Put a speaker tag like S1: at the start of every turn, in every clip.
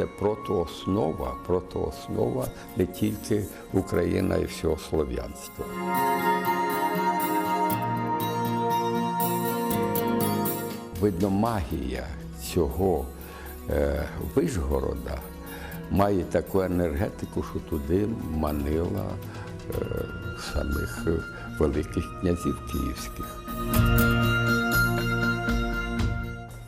S1: це протооснова, протооснова не тільки Україна і всього слов'янства. Видно, магія цього е, Вишгорода має таку енергетику, що туди манила е, самих великих князів київських.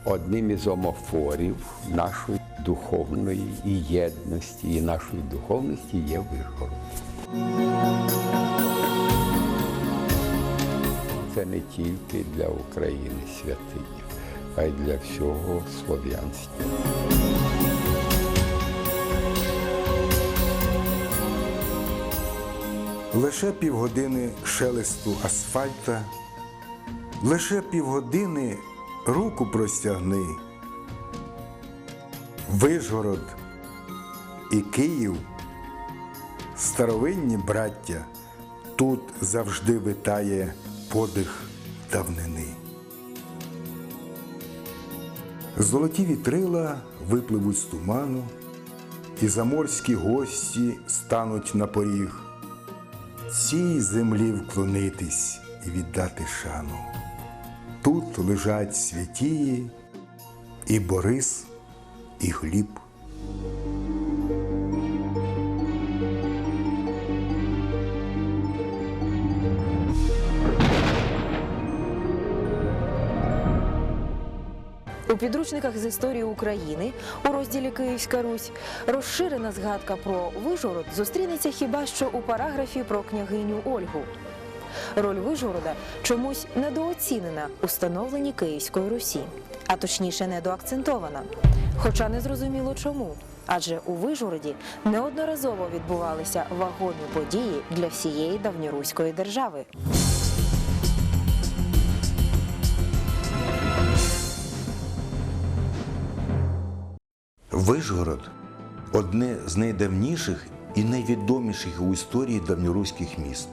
S1: Одним із омофорів нашої духовної і єдності, і нашої духовності є Вишгород. Це не тільки для України святиня, а й для всього слов'янства.
S2: Лише півгодини шелесту асфальта, лише півгодини руку простягни. Вишгород і Київ, старовинні браття, тут завжди витає подих давнини. Золоті вітрила випливуть з туману, і заморські гості стануть на поріг цій землі вклонитись і віддати шану. Тут лежать святії і Борис, і Гліб.
S3: У підручниках з історії України у розділі Київська Русь розширена згадка про Вижгород зустрінеться хіба що у параграфі про княгиню Ольгу. Роль Вижгорода чомусь недооцінена у Київської Русі, а точніше недоакцентована. Хоча не зрозуміло чому. Адже у Вижгороді неодноразово відбувалися вагомі події для всієї давньоруської держави.
S2: Вишгород одне з найдавніших і найвідоміших у історії давньоруських міст.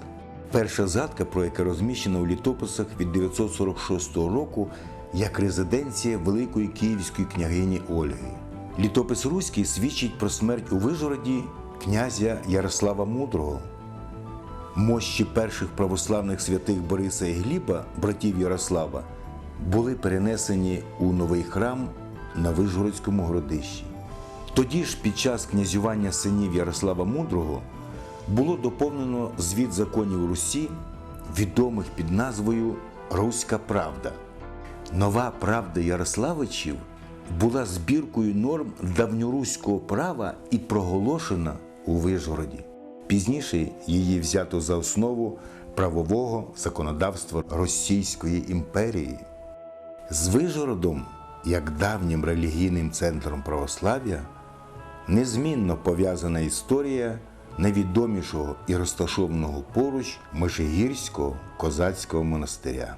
S2: Перша згадка, про яке розміщена у літописах від 946 року як резиденція великої київської княгині Ольги. Літопис Руський свідчить про смерть у Вижгороді князя Ярослава Мудрого. Мощі перших православних святих Бориса і Гліба, братів Ярослава, були перенесені у новий храм на Вижгородському городищі. Тоді ж, під час князювання синів Ярослава Мудрого, було доповнено звіт законів Русі, відомих під назвою Руська Правда. Нова правда Ярославичів була збіркою норм давньоруського права і проголошена у Вижгороді. Пізніше її взято за основу правового законодавства Російської імперії. З Вижгородом, як давнім релігійним центром православ'я, незмінно пов'язана історія найвідомішого і розташованого поруч Межигірського козацького монастиря.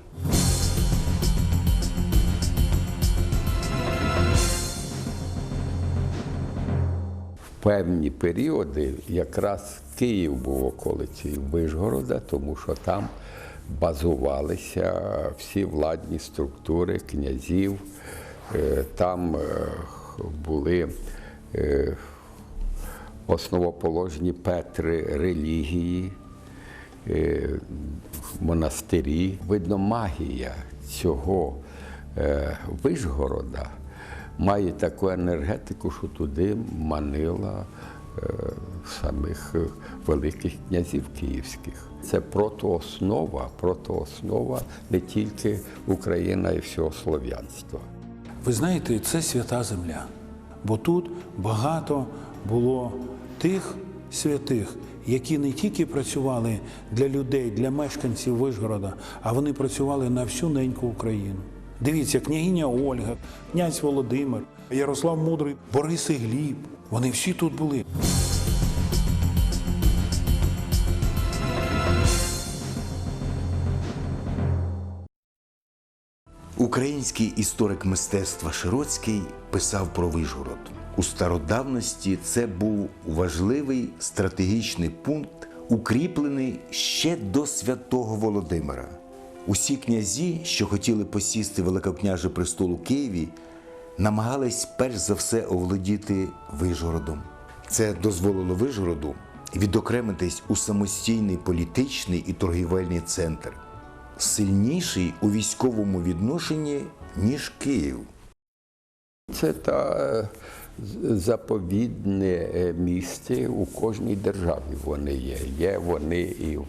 S1: В певні періоди якраз Київ був околицею Вишгорода, тому що там базувалися всі владні структури князів, Е, там е, були е, основоположні петри релігії, е, монастирі. Видно, магія цього е, Вишгорода має таку енергетику, що туди манила е, самих великих князів київських. Це протооснова, протооснова не тільки Україна і всього слов'янства.
S4: Ви знаєте, це свята земля, бо тут багато було тих святих, які не тільки працювали для людей, для мешканців Вишгорода, а вони працювали на всю неньку Україну. Дивіться, княгиня Ольга, князь Володимир, Ярослав Мудрий, Борис і Гліб. Вони всі тут були.
S2: Український історик мистецтва Широцький писав про Вишгород. У стародавності це був важливий стратегічний пункт, укріплений ще до святого Володимира. Усі князі, що хотіли посісти великокняже престол у Києві, намагались перш за все оволодіти Вижгородом. Це дозволило Вижгороду відокремитись у самостійний політичний і торгівельний центр, сильніший у військовому відношенні, ніж Київ.
S1: Це та е, заповідне е, місце у кожній державі вони є. Є вони і в,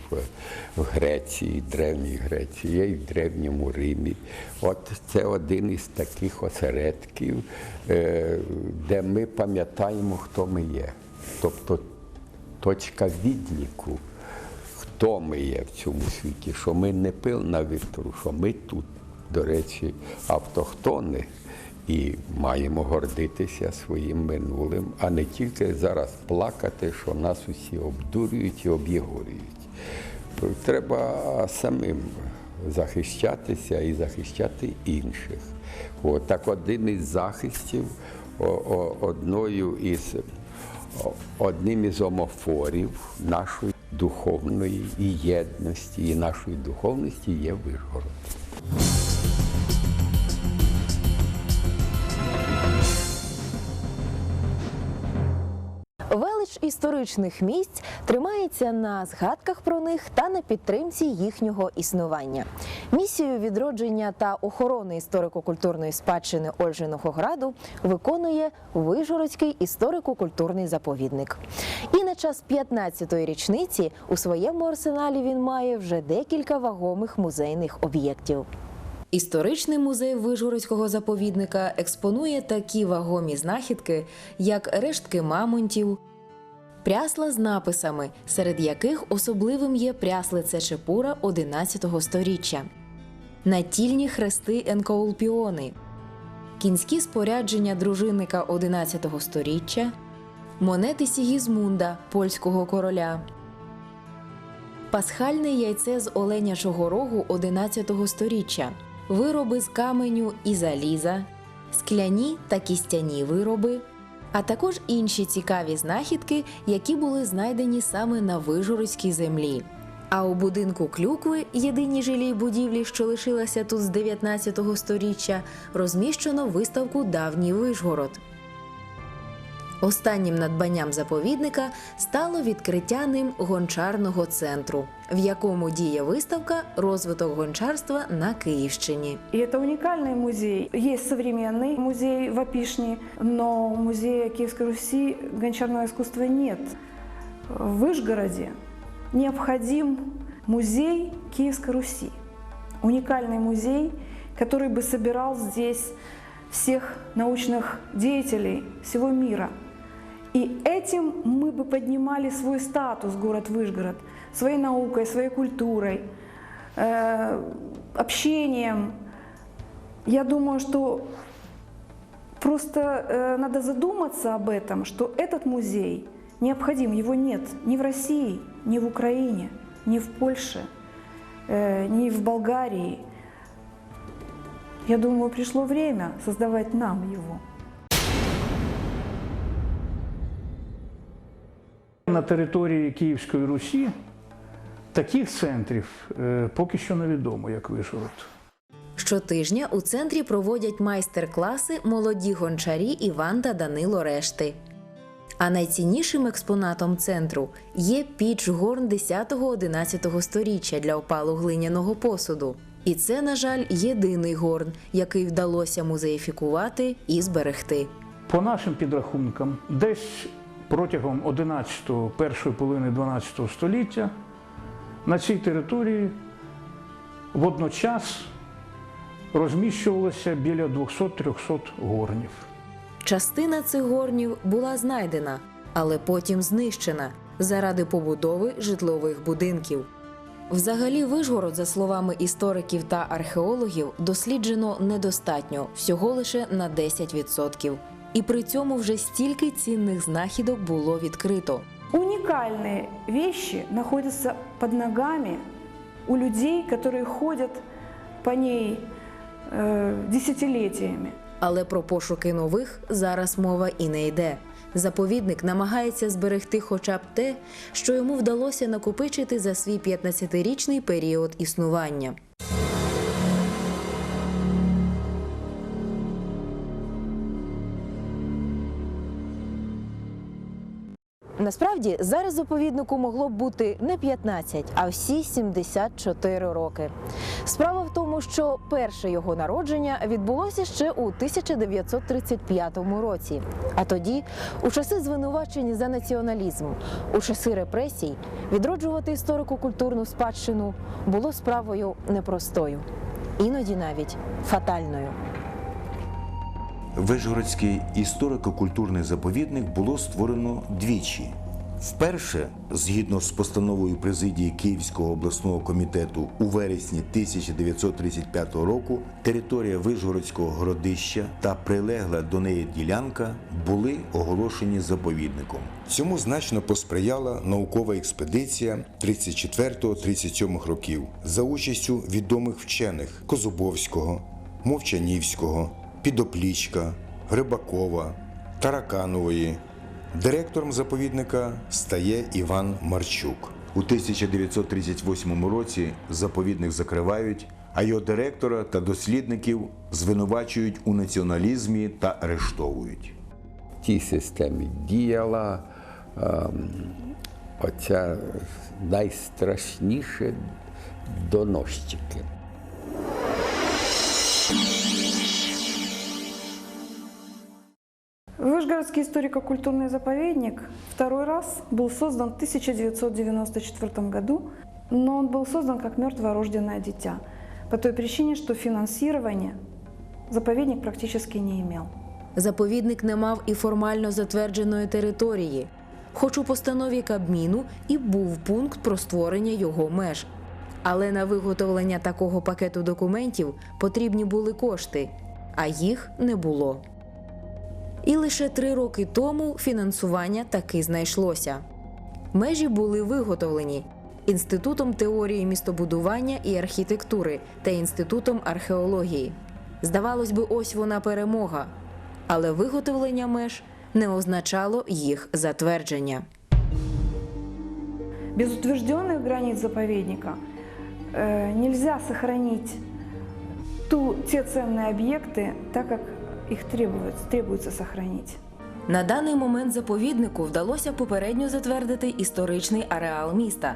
S1: Греції, в Древній Греції, є і в Древньому Римі. От це один із таких осередків, е, де ми пам'ятаємо, хто ми є. Тобто точка відліку, хто ми є в цьому світі, що ми не пил на Віктору, що ми тут, до речі, автохтони. І маємо гордитися своїм минулим, а не тільки зараз плакати, що нас усі обдурюють і об'єгорюють. Треба самим захищатися і захищати інших. От так один із захистів, о- о- одною із одним із омофорів нашої духовної і єдності, і нашої духовності є Вишгород.
S3: Історичних місць тримається на згадках про них та на підтримці їхнього існування. Місію відродження та охорони історико-культурної спадщини Ольжиного граду виконує Вижгородський історико-культурний заповідник. І на час 15-ї річниці у своєму арсеналі він має вже декілька вагомих музейних об'єктів. Історичний музей Вижгородського заповідника експонує такі вагомі знахідки, як рештки мамонтів, прясла з написами, серед яких особливим є пряслице Чепура 11 сторіччя, натільні хрести Енкоулпіони, кінські спорядження дружинника 11 сторіччя, монети Сігізмунда, польського короля. Пасхальне яйце з оленячого рогу 11 сторіччя, вироби з каменю і заліза, скляні та кістяні вироби, а також інші цікаві знахідки, які були знайдені саме на Вижгородській землі. А у будинку клюкви, єдиній жилій будівлі, що лишилася тут з 19 сторіччя, розміщено виставку Давній Вишгород. Останнім надбанням заповідника стало відкриття ним гончарного центру, в якому діє виставка Розвиток гончарства на Київщині.
S5: И это уникальный музей. Есть современный музей в Опишне, но музея Киевской Руси гончарного искусства нет. В Вышгороде необходим музей Киевской Руси. Уникальный музей, который бы собирал здесь всех научных деятелей всего мира. И этим мы бы поднимали свой статус, город Вышгород, своей наукой, своей культурой, э, общением. Я думаю, что просто э, надо задуматься об этом, что этот музей необходим, его нет ни в России, ни в Украине, ни в Польше, э, ни в Болгарии. Я думаю, пришло время создавать нам его.
S6: На території Київської Русі таких центрів е, поки що невідомо, як Вишгород.
S3: Щотижня у центрі проводять майстер-класи молоді гончарі Іван та Данило Решти. А найціннішим експонатом центру є піч горн 10-11 сторіччя для опалу глиняного посуду. І це, на жаль, єдиний горн, який вдалося музеїфікувати і зберегти.
S6: По нашим підрахункам, десь протягом 11-го, першої половини 12 століття на цій території водночас розміщувалося біля 200-300 горнів.
S3: Частина цих горнів була знайдена, але потім знищена заради побудови житлових будинків. Взагалі, Вишгород, за словами істориків та археологів, досліджено недостатньо всього лише на 10% І при цьому вже стільки цінних знахідок було відкрито.
S5: Уникальные вещи находятся под ногами у людей, которые ходят по ней э, десятилетиями.
S3: Але про пошуки нових зараз мова і не йде. Заповідник намагається зберегти хоча б те, що йому вдалося накопичити за свій 15-річний період існування. Насправді зараз заповіднику могло б бути не 15, а всі 74 роки. Справа в тому, що перше його народження відбулося ще у 1935 році. А тоді, у часи звинувачень за націоналізм, у часи репресій, відроджувати історико-культурну спадщину було справою непростою, іноді навіть фатальною.
S2: Вишгородський історико-культурний заповідник було створено двічі. Вперше, згідно з постановою президії Київського обласного комітету у вересні 1935 року, територія Вишгородського городища та прилегла до неї ділянка були оголошені заповідником. Цьому значно посприяла наукова експедиція 34-37 років за участю відомих вчених Козубовського, Мовчанівського, Підоплічка, Рибакова, Тараканової. Директором заповідника стає Іван Марчук. У 1938 році заповідник закривають, а його директора та дослідників звинувачують у націоналізмі та арештовують.
S1: В тій системі діяла ем, оця найстрашніше доносчики.
S5: Вышгородский историко-культурный заповедник второй раз был создан в 1994 году, но он был создан как мертворожденное дитя, по той причине, что финансирования заповедник практически не имел.
S3: Заповідник не мав і формально затвердженої території, хоч у постанові Кабміну і був пункт про створення його меж. Але на виготовлення такого пакету документів потрібні були кошти, а їх не було. І лише три роки тому фінансування таки знайшлося. Межі були виготовлені Інститутом теорії містобудування і архітектури та Інститутом археології. Здавалось би, ось вона перемога, але виготовлення меж не означало їх затвердження.
S5: Без утвержденных границ заповедника э, нельзя сохранить ту, те ценные объекты так, как их требуется, требуется сохранить.
S3: На даний момент заповіднику вдалося попередньо затвердити історичний ареал міста,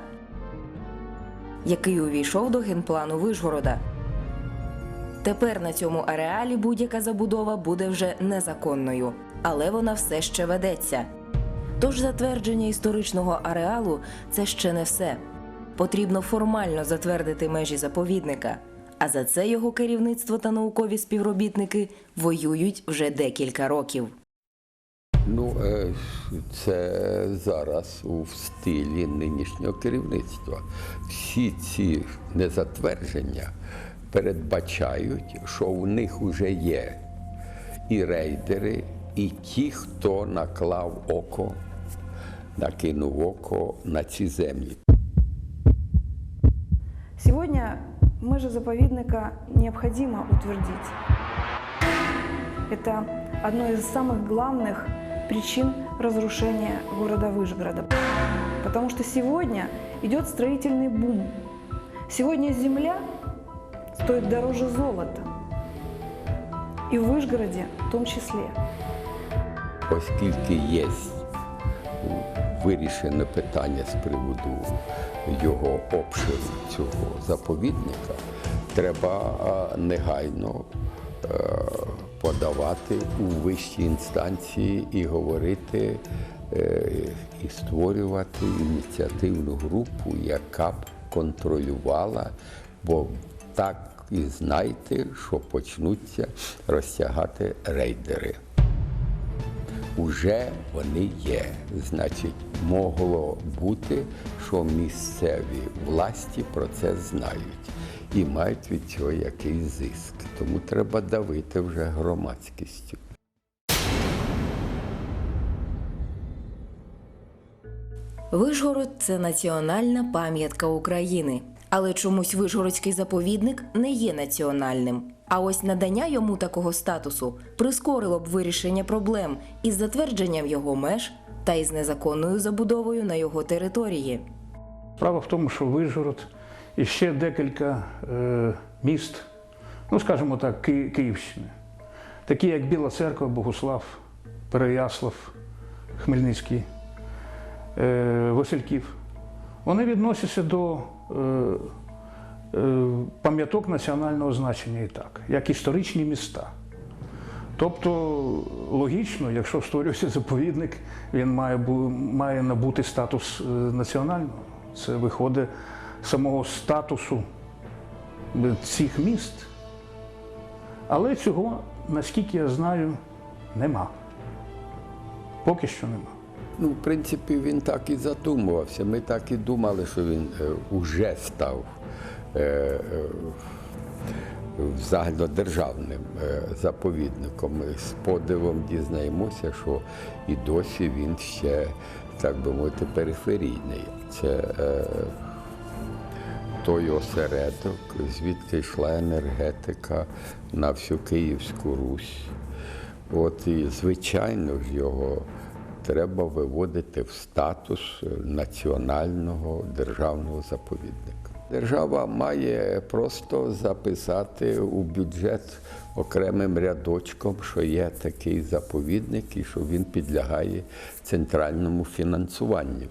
S3: який увійшов до генплану Вишгорода. Тепер на цьому ареалі будь-яка забудова буде вже незаконною, але вона все ще ведеться. Тож затвердження історичного ареалу це ще не все. Потрібно формально затвердити межі заповідника. А за це його керівництво та наукові співробітники воюють вже декілька років.
S1: Ну, е, це зараз у стилі нинішнього керівництва. Всі ці незатвердження передбачають, що у них вже є і рейдери, і ті, хто наклав око, накинув око на ці землі.
S5: Сегодня межи заповедника необходимо утвердить. Это одно из самых главных причин разрушения города Вышгорода. Потому что сегодня идет строительный бум. Сегодня земля стоит дороже золота. И в Вышгороде в том числе.
S1: оскільки є вирішено питання з приводу його обширу цього заповідника, треба негайно е, подавати у вищі інстанції і говорити е, і створювати ініціативну групу, яка б контролювала, бо так і знайте, що почнуться розтягати рейдери уже вони є. Значить, могло бути, що місцеві власті про це знають і мають від цього якийсь зиск. Тому треба давити вже громадськістю.
S3: Вишгород це національна пам'ятка України. Але чомусь Вишгородський заповідник не є національним. А ось надання йому такого статусу прискорило б вирішення проблем із затвердженням його меж та із незаконною забудовою на його території.
S6: Справа в тому, що Вижгород і ще декілька е, міст, ну скажімо так, Ки- Київщини, такі як Біла Церква, Богуслав, Переяслав, Хмельницький, е, Васильків, вони відносяться до е, пам'яток національного значення і так, як історичні міста. Тобто логічно, якщо створюється заповідник, він має, має набути статус е, національного. Це виходить самого статусу е, цих міст. Але цього, наскільки я знаю, нема. Поки що нема.
S1: Ну, в принципі, він так і задумувався. Ми так і думали, що він е, уже став е, е, загальнодержавним е, заповідником. Ми з подивом дізнаємося, що і досі він ще, так би мовити, периферійний. Це е, той осередок, звідки йшла енергетика на всю Київську Русь. От і звичайно ж його треба виводити в статус національного державного заповідника. Держава має просто записати у бюджет окремим рядочком, що є такий заповідник і що він підлягає центральному фінансуванню.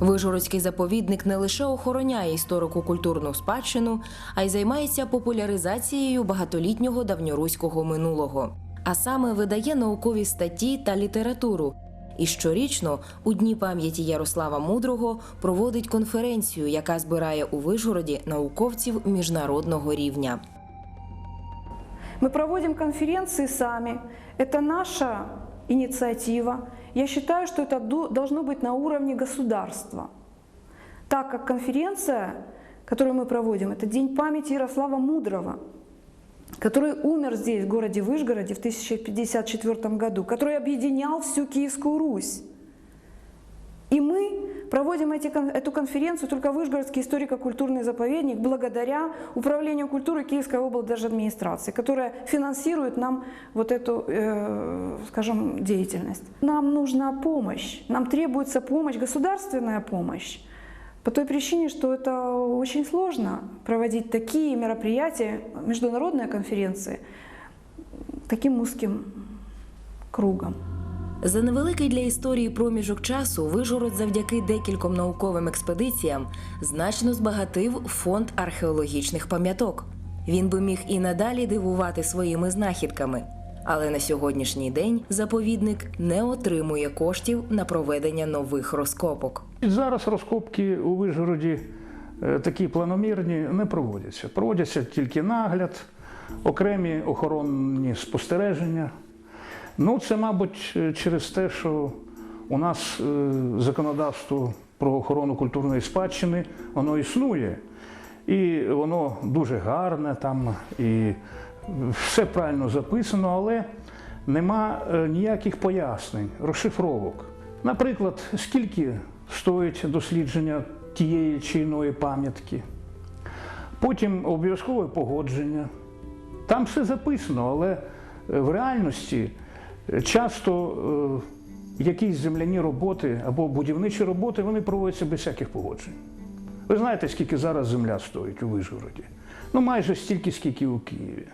S3: Вижгородський заповідник не лише охороняє історико-культурну спадщину, а й займається популяризацією багатолітнього давньоруського минулого, а саме видає наукові статті та літературу. І щорічно у Дні пам'яті Ярослава Мудрого проводить конференцію, яка збирає у Вижгороді науковців міжнародного рівня.
S5: Мы проводим конференции сами. Это наша инициатива. Я считаю, что это до- должно быть на уровне государства. Так как конференция, которую мы проводим, это День памяти Ярослава Мудрого, Который умер здесь, в городе Выжгороде, в 1054 году, который объединял всю Киевскую Русь. И мы проводим эти, эту конференцию только Выжгородский историко-культурный заповедник благодаря Управлению культуры Киевской облдержадминистрации, которая финансирует нам вот эту, э, скажем, деятельность. Нам нужна помощь, нам требуется помощь, государственная помощь. По той причине, что это очень сложно проводить такие мероприятия, международные конференции, таким узким кругом.
S3: За невеликий для історії проміжок часу Вижгород завдяки декільком науковим експедиціям значно збагатив фонд археологічних пам'яток. Він би міг і надалі дивувати своїми знахідками. Але на сьогоднішній день заповідник не отримує коштів на проведення нових розкопок.
S6: І зараз розкопки у Вижгороді е, такі планомірні не проводяться. Проводяться тільки нагляд, окремі охоронні спостереження. Ну, це, мабуть, е, через те, що у нас е, законодавство про охорону культурної спадщини воно існує. І воно дуже гарне там, і все правильно записано, але нема е, ніяких пояснень, розшифровок. Наприклад, скільки стоїть дослідження тієї чи іної пам'ятки, потім обов'язкове погодження. Там все записано, але е, в реальності е, часто якісь земляні роботи або будівничі роботи вони проводяться без всяких погоджень. Ви знаєте, скільки зараз земля стоїть у Вишгороді? Ну, майже стільки, скільки у Києві.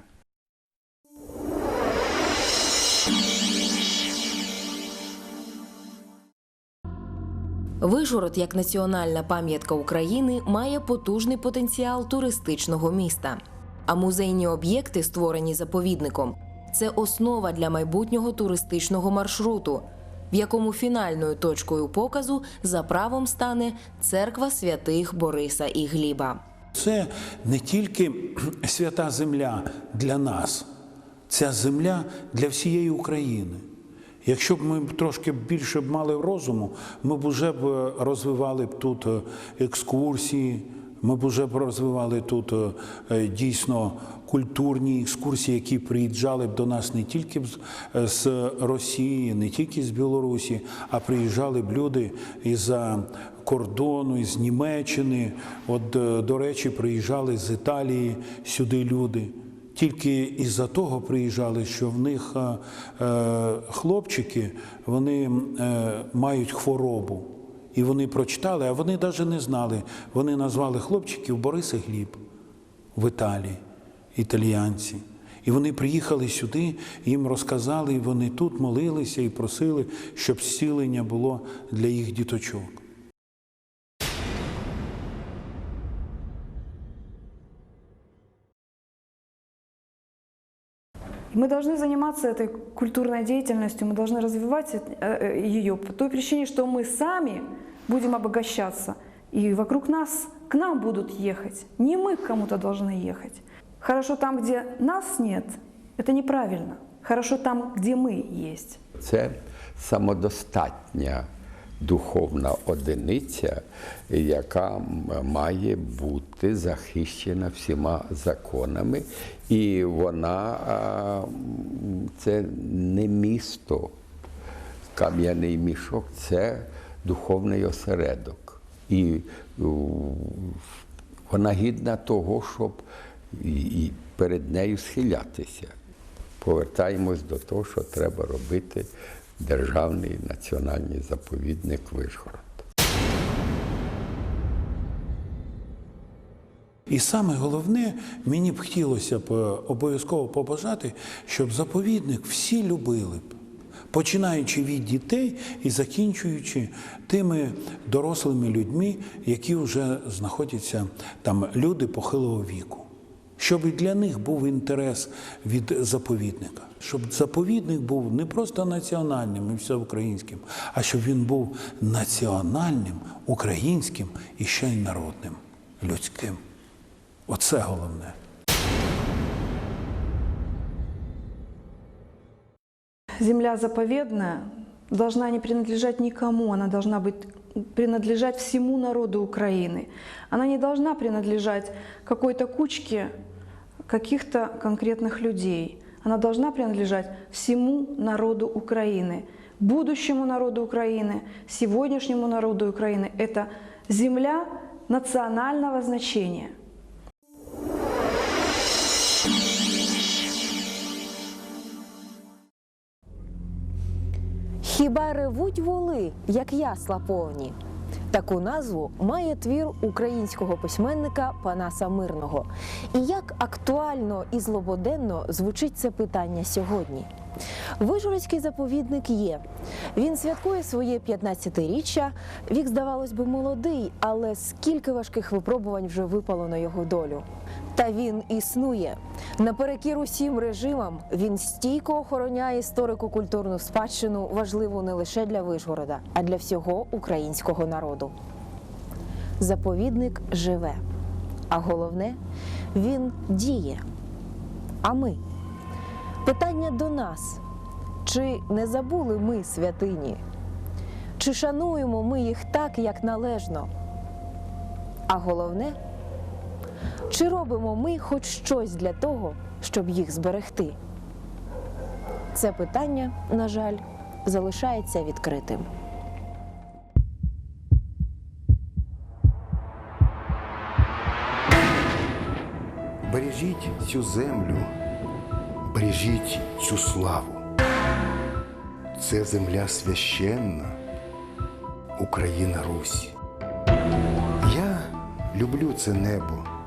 S3: Вижгород, як національна пам'ятка України, має потужний потенціал туристичного міста. А музейні об'єкти, створені заповідником, це основа для майбутнього туристичного маршруту, в якому фінальною точкою показу за правом стане церква святих Бориса і Гліба.
S4: Це не тільки свята земля для нас, ця земля для всієї України. Якщо б ми трошки більше б мали розуму, ми б вже б розвивали б тут е, екскурсії, ми б вже б розвивали тут е, дійсно культурні екскурсії, які приїжджали б до нас не тільки з- Росії, не тільки з Білорусі, а приїжджали б люди із-за кордону, із Німеччини. От, е, до речі, приїжджали з Італії сюди люди. Тільки із-за того приїжджали, що в них е, хлопчики вони е, мають хворобу. І вони прочитали, а вони навіть не знали. Вони назвали хлопчиків Борис і Гліб в Італії, італіянці. І вони приїхали сюди, їм розказали, і вони тут молилися і просили, щоб зцілення було для їх діточок.
S5: Мы должны заниматься этой культурной деятельностью, мы должны развивать э, э, ее по той причине, что мы сами будем обогащаться, и вокруг нас к нам будут ехать. Не мы к кому-то должны ехать. Хорошо там, где нас нет, это неправильно. Хорошо там, где мы есть.
S1: Це самодостатня духовна одиниця, яка має бути захищена всіма законами, і вона це не місто. Кам'яний мішок це духовний осередок. І вона гідна того, щоб перед нею схилятися. Повертаємось до того, що треба робити державний національний заповідник Вишгород.
S4: І саме головне, мені б хотілося б е, обов'язково побажати, щоб заповідник всі любили б. Починаючи від дітей і закінчуючи тими дорослими людьми, які вже знаходяться там люди похилого віку. Щоб і для них був інтерес від заповідника, щоб заповідник був не просто національним і всеукраїнським, а щоб він був національним, українським і ще й народним, людським. Оце головне.
S5: Земля заповедная должна не принадлежать никому, она должна быть принадлежать всему народу Украины. Она не должна принадлежать какой-то кучке каких-то конкретных людей. Она должна принадлежать всему народу Украины, будущему народу Украины, сегодняшнему народу Украины. Это земля национального значения.
S3: Хіба ревуть воли, як ясла повні? Таку назву має твір українського письменника Панаса Мирного. І як актуально і злободенно звучить це питання сьогодні? Вижурецький заповідник є. Він святкує своє 15-річчя. Вік, здавалось би, молодий, але скільки важких випробувань вже випало на його долю. Та він існує. Наперекір усім режимам він стійко охороняє історико-культурну спадщину, важливу не лише для Вишгорода, а для всього українського народу. Заповідник живе, а головне, він діє. А ми? Питання до нас: чи не забули ми святині? Чи шануємо ми їх так, як належно? А головне, чи робимо ми хоч щось для того, щоб їх зберегти? Це питання, на жаль, залишається відкритим.
S2: Бережіть цю землю, бережіть цю славу. Це земля священна, Україна Русь. Я люблю це небо.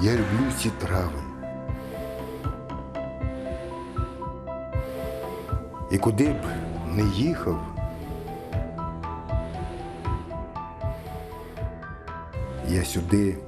S2: Я люблю ці трави. І куди б не їхав, я сюди.